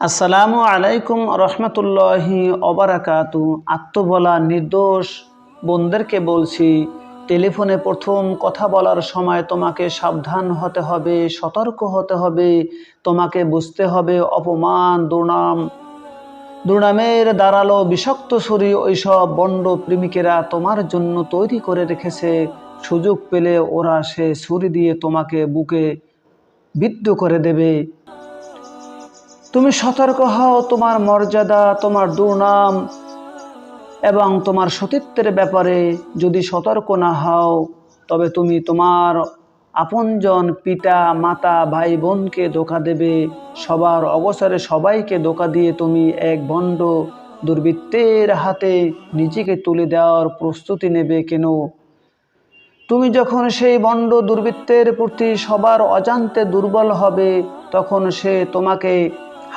আসসালামু আলাইকুম রহমতুল্লাহি অবরাকাতু। আত্মবলা নির্দোষ। বোনদেরকে বলছি, টেলিফোনে প্রথম কথা বলার সময় তোমাকে সাবধান হতে হবে, সতর্ক হতে হবে, তোমাকে বুঝতে হবে অপমান, দুর্নাম। দুর্নামের দাঁড়াল বিষাক্ত ছুরি ওইসব বন্ড প্রেমিকেরা তোমার জন্য তৈরি করে রেখেছে। সুযোগ পেলে ওরা সে ছুরি দিয়ে তোমাকে বুকে বিদ্ধ করে দেবে। তুমি সতর্ক হও তোমার মর্যাদা, তোমার দুর্নাম এবং তোমার সতীত্বের ব্যাপারে যদি সতর্ক না হও, তবে তুমি তোমার আপনজন পিতা, মাতা, ভাই, বোনকে ধোকা দেবে। সবার অবসরে সবাইকে ধোকা দিয়ে তুমি এক বন্ড দুর্বৃত্তের হাতে নিজেকে তুলে দেওয়ার প্রস্তুতি নেবে কেন? তুমি যখন সেই বন্ড দুর্বৃত্তের প্রতি সবার অজান্তে দুর্বল হবে, তখন সে তোমাকে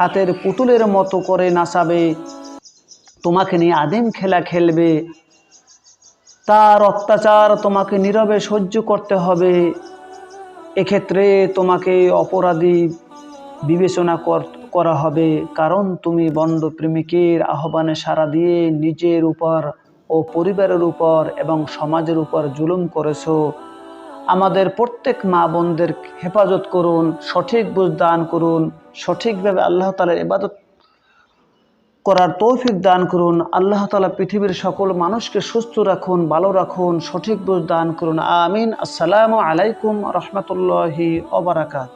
হাতের পুতুলের মতো করে নাচাবে। তোমাকে নিয়ে আদিম খেলা খেলবে। তার অত্যাচার তোমাকে নীরবে সহ্য করতে হবে। এক্ষেত্রে তোমাকে অপরাধী বিবেচনা কর- হবে। কারণ তুমি বন্ড প্রেমিকের আহ্বানে সাড়া দিয়ে নিজের উপর ও পরিবারের উপর এবং সমাজের উপর জুলুম করেছ। আমাদের প্রত্যেক মা বোনদের হেফাজত করুন, সঠিক বুঝ দান করুন, সঠিকভাবে আল্লাহ তালার ইবাদত করার তৌফিক দান করুন। আল্লাহ তালা পৃথিবীর সকল মানুষকে সুস্থ রাখুন, ভালো রাখুন, সঠিক বুঝ দান করুন। আমিন। আসসালামু আলাইকুম রহমতুল্লাহি অবরাকাত